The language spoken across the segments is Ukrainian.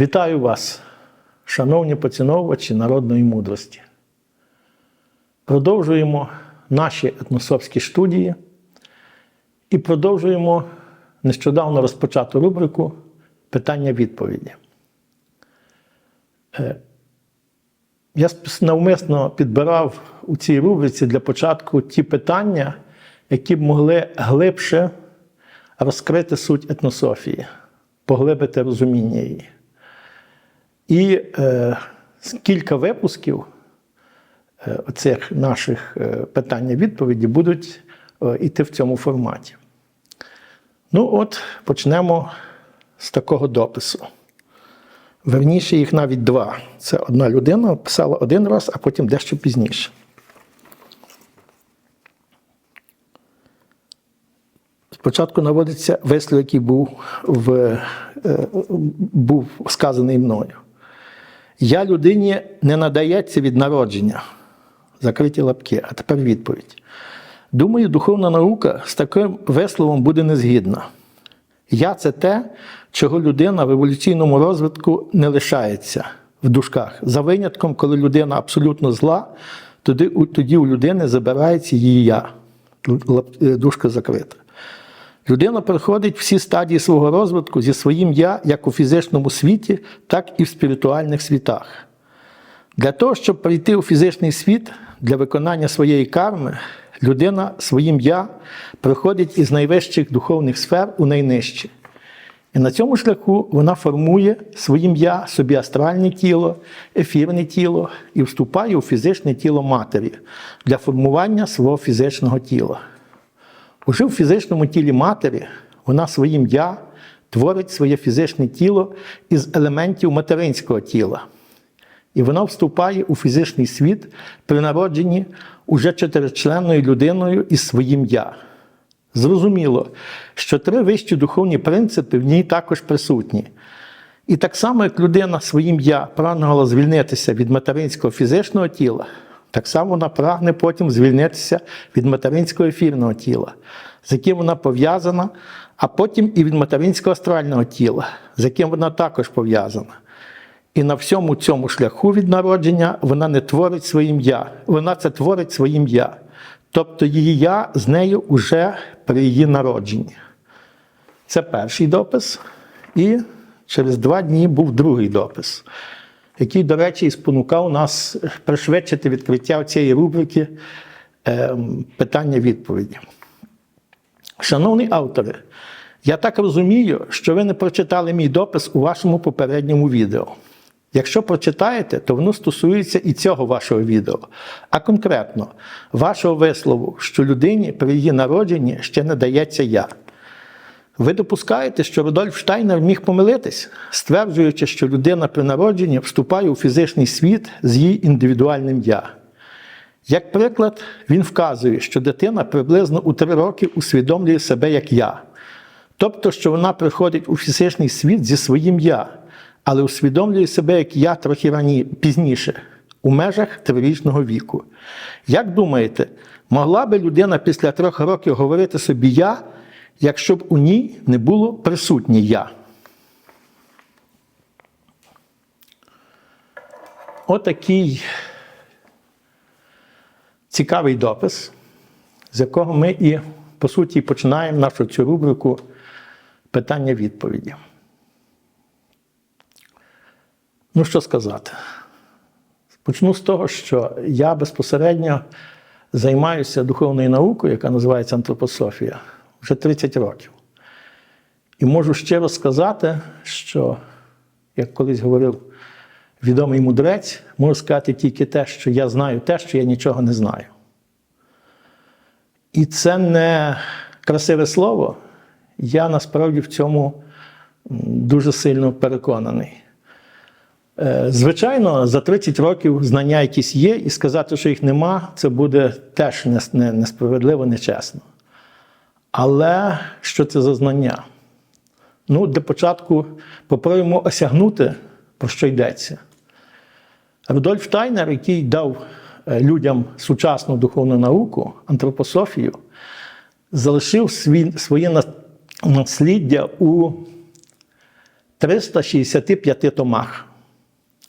Вітаю вас, шановні поціновувачі народної мудрості. Продовжуємо наші етнософські студії і продовжуємо нещодавно розпочату рубрику Питання-відповіді. Е, Я навмисно підбирав у цій рубриці для початку ті питання, які б могли глибше розкрити суть етнософії, поглибити розуміння її. І е, кілька випусків е, цих наших е, питання-відповіді будуть е, йти в цьому форматі. Ну, от почнемо з такого допису. Верніше, їх навіть два. Це одна людина писала один раз, а потім дещо пізніше. Спочатку наводиться вислів, який був, в, е, був сказаний мною. Я людині не надається від народження. Закриті лапки. А тепер відповідь. Думаю, духовна наука з таким висловом буде незгідна. Я це те, чого людина в еволюційному розвитку не лишається в дужках. За винятком, коли людина абсолютно зла, тоді, тоді у людини забирається її я. Е, Дужка закрита. Людина проходить всі стадії свого розвитку зі своїм я як у фізичному світі, так і в спіритуальних світах. Для того, щоб прийти у фізичний світ для виконання своєї карми, людина своїм я проходить із найвищих духовних сфер у найнижчі. І на цьому шляху вона формує своїм я собі астральне тіло, ефірне тіло і вступає у фізичне тіло матері для формування свого фізичного тіла. Уже в фізичному тілі матері вона своїм я творить своє фізичне тіло із елементів материнського тіла. І вона вступає у фізичний світ при народженні уже чотиричленною людиною із своїм я. Зрозуміло, що три вищі духовні принципи в ній також присутні. І так само, як людина своїм я прагнула звільнитися від материнського фізичного тіла, так само вона прагне потім звільнитися від материнського ефірного тіла, з яким вона пов'язана, а потім і від материнського астрального тіла, з яким вона також пов'язана. І на всьому цьому шляху від народження вона не творить своїм я, вона це творить своїм я. Тобто її я з нею уже при її народженні. Це перший допис. І через два дні був другий допис, який, до речі, і спонукав нас пришвидшити відкриття цієї рубрики ем, питання-відповіді. Шановні автори, я так розумію, що ви не прочитали мій допис у вашому попередньому відео. Якщо прочитаєте, то воно стосується і цього вашого відео. А конкретно вашого вислову, що людині при її народженні ще не дається я. Ви допускаєте, що Рудольф Штайнер міг помилитись, стверджуючи, що людина при народженні вступає у фізичний світ з її індивідуальним я. Як приклад, він вказує, що дитина приблизно у три роки усвідомлює себе як я. Тобто, що вона приходить у фізичний світ зі своїм я, але усвідомлює себе як я трохи рані, пізніше, у межах трирічного віку. Як думаєте, могла би людина після трьох років говорити собі я, якщо б у ній не було присутнє я? Отакий цікавий допис, з якого ми і, по суті, починаємо нашу цю рубрику питання-відповіді. Ну, що сказати? Почну з того, що я безпосередньо займаюся духовною наукою, яка називається антропософія, вже 30 років. І можу щиро сказати, що, як колись говорив відомий мудрець, можу сказати тільки те, що я знаю те, що я нічого не знаю. І це не красиве слово. Я насправді в цьому дуже сильно переконаний. Е, Звичайно, за 30 років знання якісь є, і сказати, що їх нема, це буде теж несправедливо, нечесно. Але що це за знання? Ну, для початку попробуємо осягнути, про що йдеться. Рудольф Тайнер, який дав е, людям сучасну духовну науку, антропософію, залишив своє насліддя у 365 томах.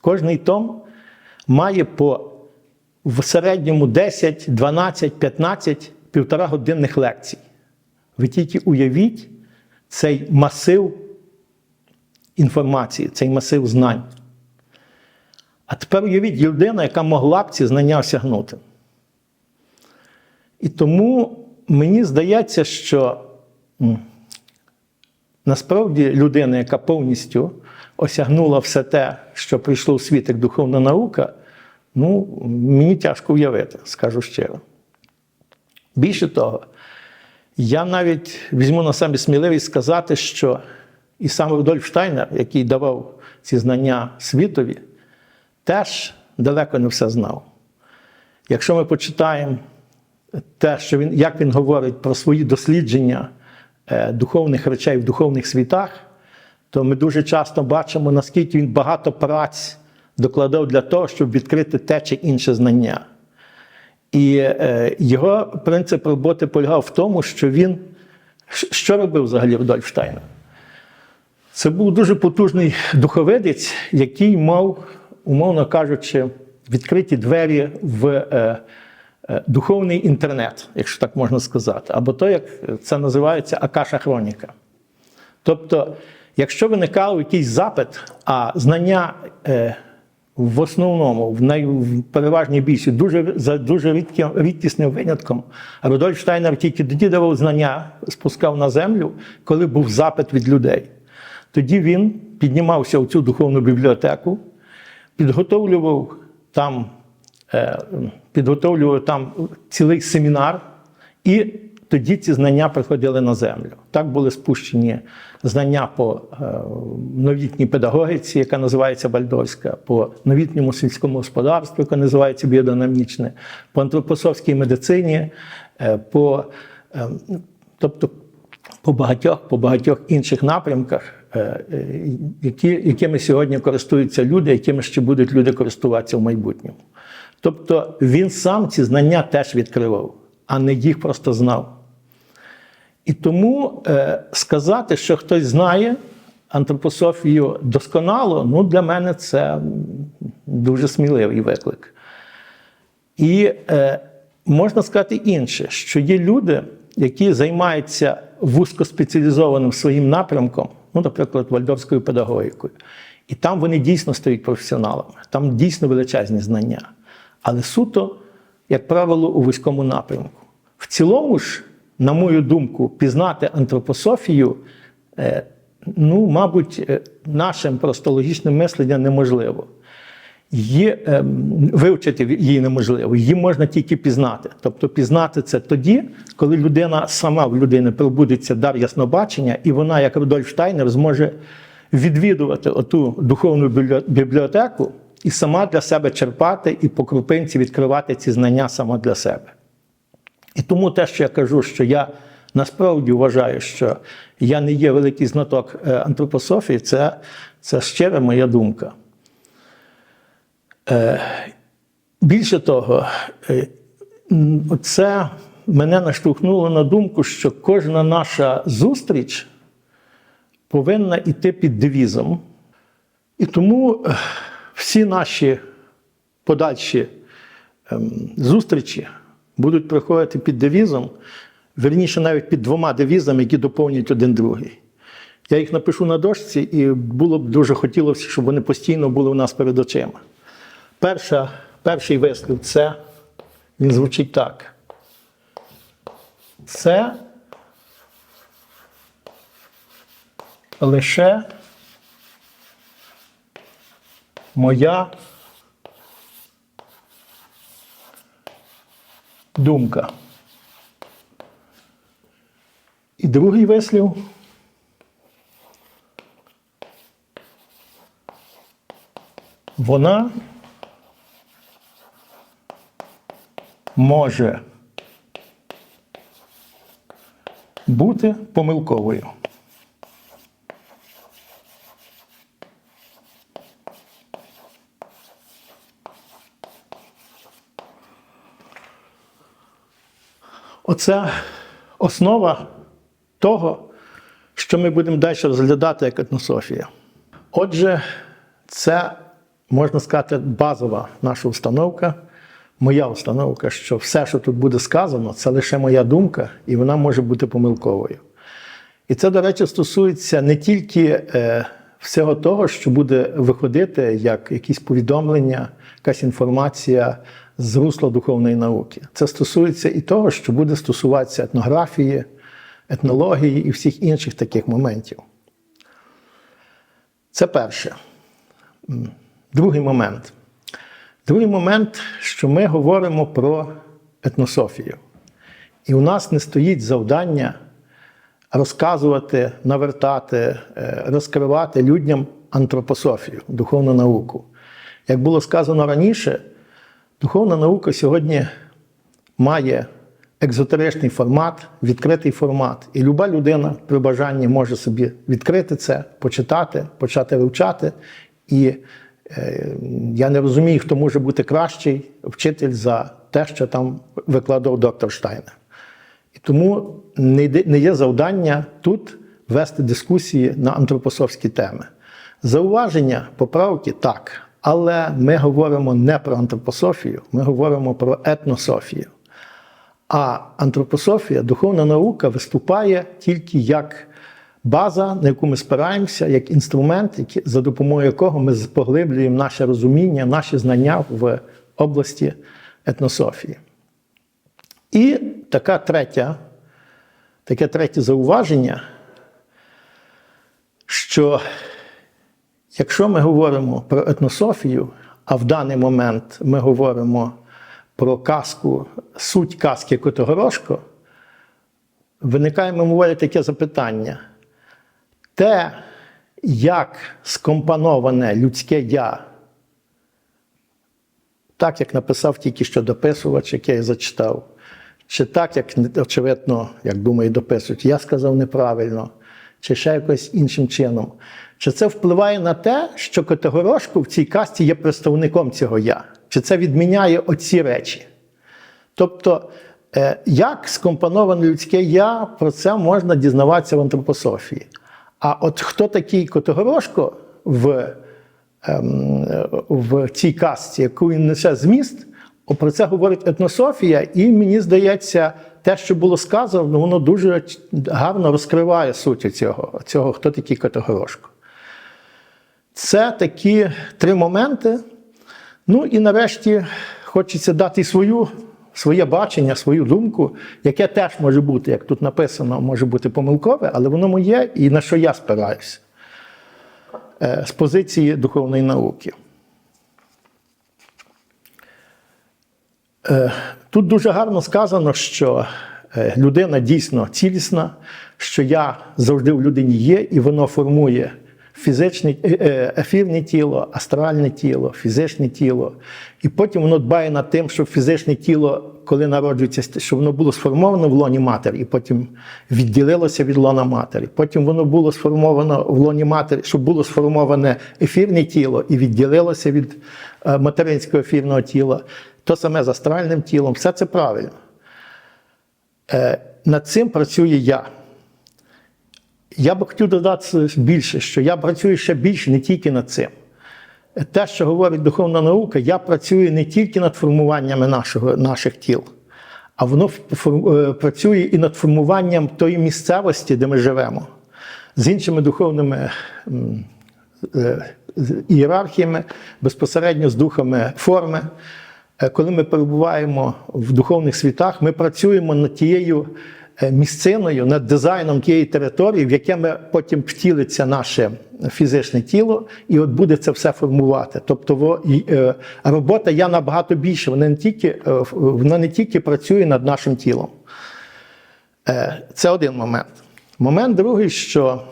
Кожний том має по в середньому 10, 12, 15, півтора годинних лекцій. Ви тільки уявіть цей масив інформації, цей масив знань. А тепер уявіть людина, яка могла б ці знання осягнути. І тому мені здається, що насправді людина, яка повністю осягнула все те, що прийшло в світ як духовна наука, ну, мені тяжко уявити, скажу щиро. Більше того, я навіть візьму на себе сміливість сказати, що і сам Рудольф Штайнер, який давав ці знання світові, теж далеко не все знав. Якщо ми почитаємо те, що він, як він говорить про свої дослідження е, духовних речей в духовних світах, то ми дуже часто бачимо, наскільки він багато праць докладав для того, щоб відкрити те чи інше знання. І е, його принцип роботи полягав в тому, що він що робив взагалі Рудольф Штайнер? Це був дуже потужний духовидець, який мав, умовно кажучи, відкриті двері в е, е, духовний інтернет, якщо так можна сказати, або то, як це називається Акаша Хроніка. Тобто, якщо виникав якийсь запит, а знання в основному, в, най, в переважній більшості, дуже, за дуже рідким, рідкісним винятком, Рудольф Штайнер тільки тоді давав знання, спускав на землю, коли був запит від людей. Тоді він піднімався в цю духовну бібліотеку, підготовлював там, е, підготовлював там цілий семінар, і тоді ці знання приходили на землю. Так були спущені знання по е, новітній педагогіці, яка називається Бальдорська, по новітньому сільському господарству, яке називається біодинамічне, по антропософській медицині, е, по, е, тобто по багатьох, по багатьох інших напрямках, які, якими сьогодні користуються люди, якими ще будуть люди користуватися в майбутньому. Тобто він сам ці знання теж відкривав, а не їх просто знав. І тому е, сказати, що хтось знає антропософію досконало, ну для мене це дуже сміливий виклик. І е, можна сказати інше, що є люди, які займаються вузькоспеціалізованим своїм напрямком, ну, наприклад, вальдорфською педагогікою. І там вони дійсно стають професіоналами, там дійсно величезні знання. Але суто, як правило, у вузькому напрямку. В цілому ж, на мою думку, пізнати антропософію, е, ну, мабуть, е, нашим просто логічним мисленням неможливо. Її, ем, вивчити її неможливо, її можна тільки пізнати. Тобто пізнати це тоді, коли людина сама в людини пробудеться дар яснобачення, і вона, як Рудольф Штайнер, зможе відвідувати оту духовну бібліотеку і сама для себе черпати і по крупинці відкривати ці знання сама для себе. І тому те, що я кажу, що я насправді вважаю, що я не є великий знаток е, антропософії, це, це щира моя думка. Е, Більше того, е, це мене наштовхнуло на думку, що кожна наша зустріч повинна йти під девізом. І тому всі наші подальші ем, зустрічі будуть проходити під девізом, верніше навіть під двома девізами, які доповнюють один другий. Я їх напишу на дошці, і було б дуже хотілося, щоб вони постійно були у нас перед очима. Перша, перший вислів це він звучить так. Це лише моя думка. І другий вислів. Вона може бути помилковою. Оце основа того, що ми будемо далі розглядати як етнософія. Отже, це можна сказати базова наша установка, моя установка, що все, що тут буде сказано, це лише моя думка, і вона може бути помилковою. І це, до речі, стосується не тільки е, всього того, що буде виходити як якісь повідомлення, якась інформація з русла духовної науки. Це стосується і того, що буде стосуватися етнографії, етнології і всіх інших таких моментів. Це перше. Другий момент. Другий момент, що ми говоримо про етнософію. І у нас не стоїть завдання розказувати, навертати, е, розкривати людям антропософію, духовну науку. Як було сказано раніше, духовна наука сьогодні має екзотеричний формат, відкритий формат. І люба людина при бажанні може собі відкрити це, почитати, почати вивчати. І е, я не розумію, хто може бути кращий вчитель за те, що там викладав доктор Штайнер. І тому не є завдання тут вести дискусії на антропософські теми. Зауваження, поправки так, але ми говоримо не про антропософію, ми говоримо про етнософію. А антропософія, духовна наука, виступає тільки як база, на яку ми спираємося, як інструмент, за допомогою якого ми поглиблюємо наше розуміння, наші знання в області етнософії. І така третя, таке третє зауваження, що якщо ми говоримо про етнософію, а в даний момент ми говоримо про казку, суть казки Котогорошко, виникає мимоволі таке запитання. Те, як скомпоноване людське я, так, як написав тільки що дописувач, який я зачитав, чи так, як очевидно, як думаю, дописують, я сказав неправильно, чи ще якось іншим чином. Чи це впливає на те, що Котогорошко в цій касті є представником цього я? Чи це відміняє оці речі? Тобто, е, як скомпоноване людське я, про це можна дізнаватися в антропософії. А от хто такий Котогорошко в, ем, в цій касті, яку він несе зміст, про це говорить етнософія, і мені здається, те, що було сказано, ну, воно дуже гарно розкриває суть цього, цього хто такий Котогорошко. Це такі три моменти. Ну і нарешті хочеться дати свою, своє бачення, свою думку, яке теж може бути, як тут написано, може бути помилкове, але воно моє і на що я спираюся Е, з позиції духовної науки. Тут дуже гарно сказано, що е, людина дійсно цілісна, що я завжди в людині є, і воно формує фізичне, е, е, ефірне тіло, астральне тіло, фізичне тіло. І потім воно дбає над тим, щоб фізичне тіло, коли народжується, щоб воно було сформовано в лоні матері, і потім відділилося від лона матері. Потім воно було сформовано в лоні матері, щоб було сформоване ефірне тіло і відділилося від материнського ефірного тіла. То саме з астральним тілом, все це правильно. Е, Над цим працює я. Я би хотів додати більше, що я працюю ще більше не тільки над цим. Те, що говорить духовна наука, я працюю не тільки над формуваннями нашого, наших тіл, а воно е, працює і над формуванням тої місцевості, де ми живемо, з іншими духовними е, ієрархіями, безпосередньо з духами форми. Е, Коли ми перебуваємо в духовних світах, ми працюємо над тією е, місциною, над дизайном тієї території, в яке ми потім втілиться наше фізичне тіло, і от буде це все формувати. Тобто е, робота я набагато більше, вона не тільки, вона не тільки працює над нашим тілом. Це один момент. Момент другий, що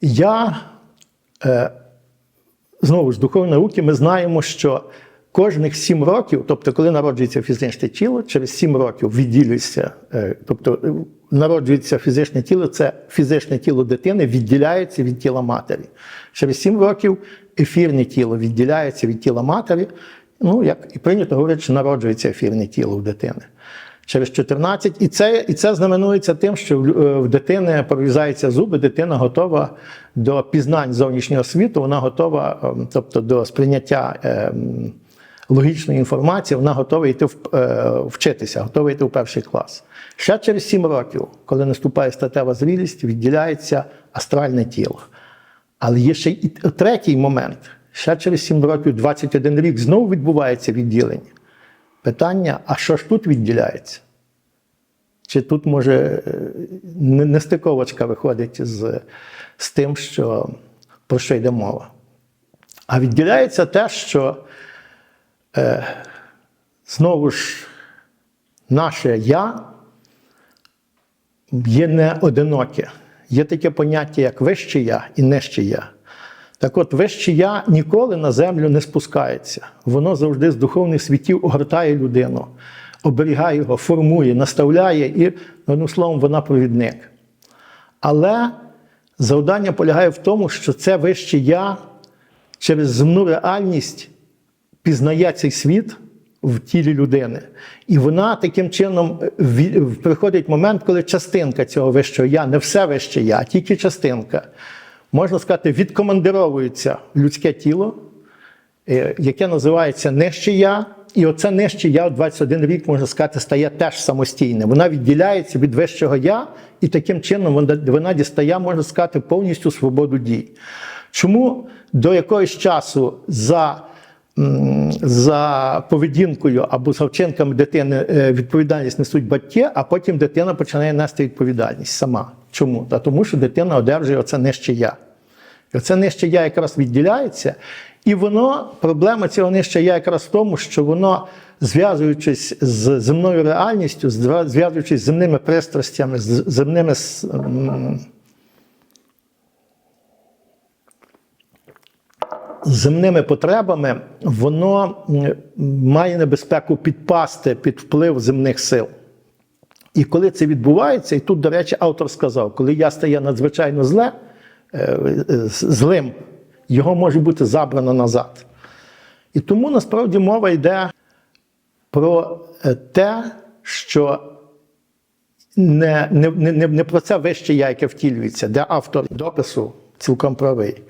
я знову ж духовної науки, ми знаємо, що кожних сім років, тобто, коли народжується фізичне тіло, через сім років відділюється, е, тобто е, народжується фізичне тіло, це фізичне тіло дитини відділяється від тіла матері. Через сім років ефірне тіло відділяється від тіла матері. Ну, як і прийнято говорити, що народжується ефірне тіло у дитини. Через 14. І це, і це знаменується тим, що е, в дитини прорізаються зуби, дитина готова до пізнань зовнішнього світу, вона готова, ем, тобто до сприйняття ем, логічної інформації, вона готова йти е, вчитися, готова йти в перший клас. Ще через 7 років, коли наступає статева зрілість, відділяється астральне тіло. Але є ще і третій момент. Ще через 7 років, 21 рік, знову відбувається відділення. Питання: а що ж тут відділяється? Чи тут може нестиковочка виходить з, з тим, що, про що йде мова? А відділяється те, що е, знову ж наше я є не одиноке. Є таке поняття, як вище я і нижче я. Так от, вище я ніколи на землю не спускається. Воно завжди з духовних світів огортає людину, оберігає його, формує, наставляє і, одним словом, вона провідник. Але завдання полягає в тому, що це вище я через земну реальність пізнає цей світ в тілі людини. І вона таким чином е, приходить момент, коли частинка цього вищого я, не все вище я, а тільки частинка, можна сказати, відкомандировується людське тіло, е, яке називається нижче. І оце нижче в 21 рік, можна сказати, стає теж самостійним. Вона відділяється від вищого я, і таким чином вона, вона дістає, можна сказати, повністю свободу дій. Чому до якогось часу за, за поведінкою або за вчинками дитини е, відповідальність несуть батьки, а потім дитина починає нести відповідальність сама? Чому? Та тому, що дитина одержує оце нижче я. І оце нижче я якраз відділяється. І воно, проблема цього нижче я якраз в тому, що воно, зв'язуючись з земною реальністю, зв'язуючись з земними пристрастями, з земними земними потребами, воно має небезпеку підпасти під вплив земних сил. І коли це відбувається, і тут, до речі, автор сказав, коли я стає надзвичайно зле, е, е, злим, його може бути забрано назад. І тому насправді мова йде про е, те, що не, не, не, не про це вище я, яке втілюється, де автор допису цілком правий,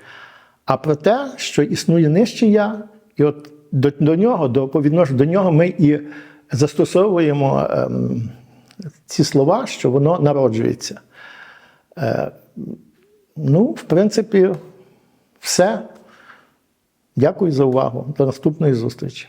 а про те, що існує нижче я, і от до, до нього, до, по відношенню до нього ми і застосовуємо ем, ці слова, що воно народжується. Е, ну, в принципі, все. Дякую за увагу. До наступної зустрічі.